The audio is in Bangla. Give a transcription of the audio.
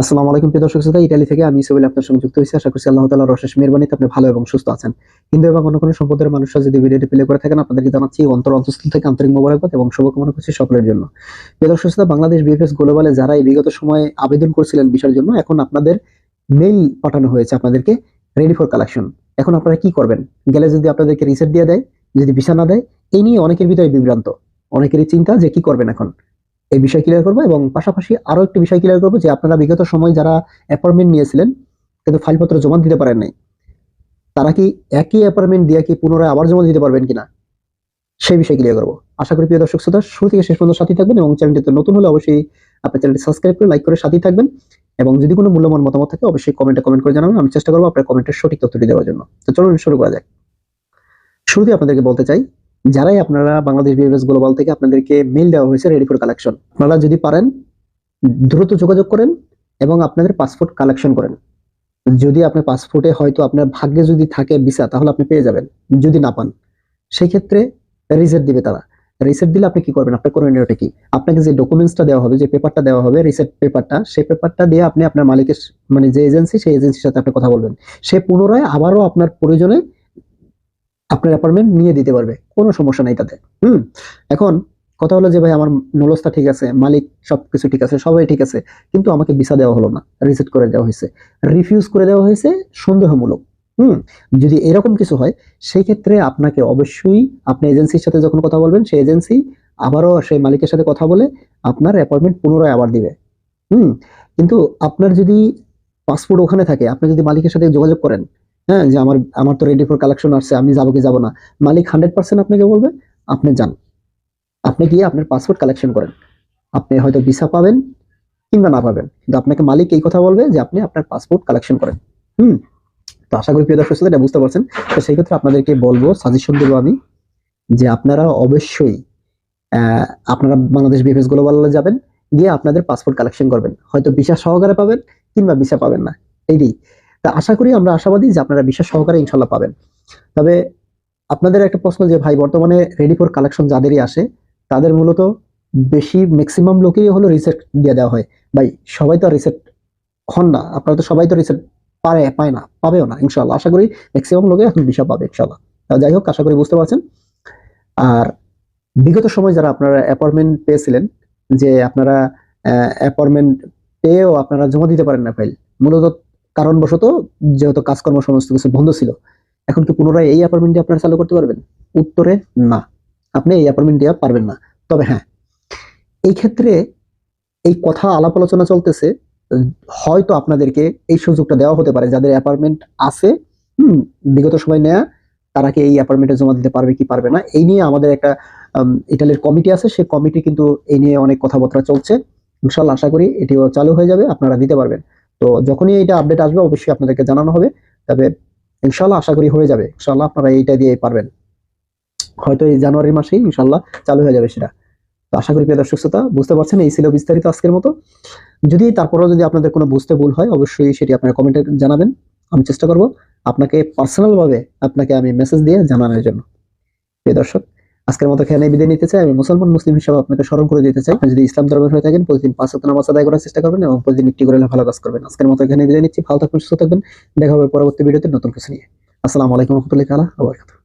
আসসালামু আলাইকুম প্রিয় দর্শক শ্রোতা, ইতালি থেকে আমি সোহেল আপনার সঙ্গে যুক্ত হয়েছি। আশা করছি আল্লাহ তাআলার অশেষ মেহরবানিতে আপনি ভালো এবং সুস্থ আছেন। হিন্দু এবং অন্য কোনো সম্প্রদায়ের মানুষরা যদি ভিডিওটি প্লে করে থাকেন, আপনাদেরকে জানাচ্ছি অন্তর অন্তঃস্থল থেকে আন্তরিক মোবারকবাদ এবং শুভকামনা করছি সকলের জন্য। প্রিয় দর্শক শ্রোতা, বাংলাদেশ বিএফএস গ্লোবালে যারা এই বিগত সময়ে আবেদন করেছিলেন বিষয়ের জন্য, এখন আপনাদের মেইল পাঠানো হয়েছে আপনাদেরকে রেডি ফর কালেকশন এখন আপনারা কি করবেন? গেলে যদি আপনাদেরকে রিসেট দিয়ে দেয়, যদি ভিসা না দেয়, এই নিয়ে অনেকের ভিতরে বিভ্রান্ত, অনেকেরই চিন্তা যে কি করবেন এখন? এই বিষয় ক্লিয়ার করব এবং পাশাপাশি আরও একটি বিষয় ক্লিয়ার করব যে আপনারা বিগত সময় যারা অ্যাপয়েন্টমেন্ট নিয়েছিলেন, কিন্তু ফাইলপত্র জমা দিতে পারেন নাই, তারা কি একই অ্যাপয়েন্টমেন্ট দিয়ে কি পুনরায় আবার জমা দিতে পারবেন কিনা? সেই বিষয়ে ক্লিয়ার করব। আশা করি প্রিয় দর্শক শ্রোতা, শুরু থেকে শেষ পর্যন্ত সাথে থাকবেন এবং চ্যানেলটিতে নতুন হলে অবশ্যই আপনার চ্যানেলটি সাবস্ক্রাইব করে লাইক করে সাথেই থাকবেন এবং যদি কোনো মূল্যবান মতামত থাকে অবশ্যই কমেন্টে কমেন্ট করে জানাবেন। আমি চেষ্টা করব আপনার কমেন্টের সঠিক তথ্যটি দেওয়ার জন্য। তো চলুন শুরু করা যাক। শুরুতে আপনাদেরকে বলতে চাই যারাই আপনারা বাংলাদেশ বিএফএস গ্লোবাল থেকে আপনাদেরকে মেল দেওয়া হয়েছে রেডি ফর কালেকশন আপনারা যদি পারেন, দ্রুত যোগাযোগ করেন এবং আপনাদের পাসপোর্ট কালেকশন করেন। যদি আপনার পাসপোর্টে হয়তো আপনার ভাগ্যে যদি থাকে ভিসা তাহলে আপনি পেয়ে যাবেন। যদি না পান সেই ক্ষেত্রে রিসেট দিবে তারা। রিসেট দিলে আপনি কি করবেন? আপনার ওটা কি? আপনাকে যে ডকুমেন্টসটা দেওয়া হবে, যে পেপারটা দেওয়া হবে রিসেট পেপারটা সেই পেপারটা দিয়ে আপনি আপনার মালিকের মানে যে এজেন্সি সেই এজেন্সির সাথে আপনি কথা বলবেন। সে পুনরায় আবারও আপনার প্রয়োজনে আপনার অ্যাপার্টমেন্ট নিয়ে দিতে পারবে, কোনো সমস্যা নাই তাতে। হুম? এখন কথা হলো যে ভাই, আমার নলস্তা ঠিক আছে, মালিক সবকিছু ঠিক আছে, সবাই ঠিক আছে, কিন্তু আমাকে ভিসা দেওয়া হলো না রিজেক্ট করে দেওয়া হয়েছে। রিফিউজ করে দেওয়া হয়েছে সন্দেহমূলক। হুম? যদি এরকম কিছু হয়, সেই ক্ষেত্রে আপনাকে অবশ্যই আপনি এজেন্সির সাথে যখন কথা বলবেন, সেই এজেন্সি আবারও সেই মালিকের সাথে কথা বলে আপনার অ্যাপয়েন্টমেন্ট পুনরায় আবার দিবে। হুম? কিন্তু আপনার যদি পাসপোর্ট ওখানে থাকে, আপনি যদি মালিকের সাথে যোগাযোগ করেন হ্যাঁ যে আমার আমার তো রেডি ফর কালেকশন আসছে, আমি যাব কি যাব না। মালিক হান্ড্রেড পার্সেন্ট আপনাকে বলবে, আপনি যান। আপনি গিয়ে আপনার পাসপোর্ট কালেকশন করেন। আপনি হয়তো ভিসা পাবেন কিংবা না পাবেন, কিন্তু আপনাকে মালিক এই কথা বলবে যে আপনি আপনার পাসপোর্ট কালেকশন করেন। হুম? তো আশা করি প্রিয় দর্শক এটা বুঝতে পারছেন? তো সেই ক্ষেত্রে আপনাদেরকে বলব সাজেশন দেবো আমি যে আপনারা অবশ্যই আপনারা বাংলাদেশ বিএফএস গ্লোবালে যাবেন, গিয়ে আপনাদের পাসপোর্ট কালেকশন করবেন। হয়তো ভিসা সহকারে পাবেন কিংবা ভিসা পাবেন না। এইটাই তা আশা করি আমরা আশাবাদী যে আপনারা বিশ্বাস সহকারে ইনশাল্লাহ পাবেন। তবে আপনাদের একটা প্রশ্ন যে, ভাই, বর্তমানে রেডি ফর কালেকশন যাদেরই আসে, তাদের মূলত বেশি ম্যাক্সিমাম লোকেরই হলো রিসেট দিয়ে দেওয়া হয়। ভাই, সবাই তো রিসেট হন না। আপনারা তো সবাই তো রিসেট পারে, পায় না, পাবেও না ইনশাল্লাহ আশা করি ম্যাক্সিমাম লোকে এখন বিষয় পাবে ইনশাল্লাহ যাই হোক, আশা করি বুঝতে পারছেন। আর বিগত সময় যারা আপনারা অ্যাপয়েন্টমেন্ট পেয়েছিলেন, যে আপনারা অ্যাপয়েন্টমেন্ট পেয়েও আপনারা জমা দিতে পারেন না ফাইল মূলত কারণবশত যেহেতু কাজকর্ম সমস্ত কিছু বন্ধ ছিল, এখন কি পুনরায় এই অ্যাপার্টমেন্টটি আপনারা চালু করতে পারবেন? উত্তরে, না। আপনি এই অ্যাপার্টমেন্ট দেওয়া পারবেন না। তবে হ্যাঁ এই ক্ষেত্রে এই কথা আলাপ আলোচনা চলতেছে, হয়তো আপনাদেরকে এই সুযোগটা দেওয়া হতে পারে। যাদের অ্যাপার্টমেন্ট আছে, হুম, বিগত সময় নেয়া, তারা কি এই অ্যাপার্টমেন্টে জমা দিতে পারবে কি পারবে না? এই নিয়ে আমাদের একটা ইটালির কমিটি আছে। সেই কমিটি কিন্তু এই নিয়ে অনেক কথাবার্তা চলছে। ইনশাল্লাহ আশা করি এটিও চালু হয়ে যাবে। আপনারা দিতে পারবেন। তো যখনই এটা আপডেট আসবে, অবশ্যই আপনাদেরকে জানানো হবে। তবে ইনশাল্লাহ আশা করি হয়ে যাবে। ইনশাল্লাহ আপনারা এইটা দিয়ে পারবেন। হয়তো এই জানুয়ারি মাসেই ইনশাল্লাহ চালু হয়ে যাবে সেটা। তো আশা করি প্রিয় দর্শক শ্রোতা, বুঝতে পারছেন, এই ছিল বিস্তারিত আজকের মতো। যদি তারপরেও যদি আপনাদের কোনো বুঝতে ভুল হয়, অবশ্যই সেটি আপনারা কমেন্টে জানাবেন। আমি চেষ্টা করব আপনাকে পার্সোনাল ভাবে আপনাকে আমি মেসেজ দিয়ে জানানোর জন্য। প্রিয় দর্শক আজকের মতো খেয়ে বিদায় নিতে চাই। আমি মুসলমান, মুসলিম হিসাবে আপনাকে স্মরণ করে দিতে চাই। যদি ইসলাম ধর্মের হয়ে থাকেন, প্রতিদিন পাঁচ হাত নামাজ আদায় করার চেষ্টা করবেন এবং প্রতিদিন একটি করে ভালো কাজ করবেন। আজকের মতো এখানে বিদায় নিচ্ছি। ভালো থাকবেন, সুস্থ থাকবেন। দেখা হবে পরবর্তী ভিডিওতে নতুন কিছু নিয়ে। আসসালামু আলাইকুম রহমতুল্লাহ আবার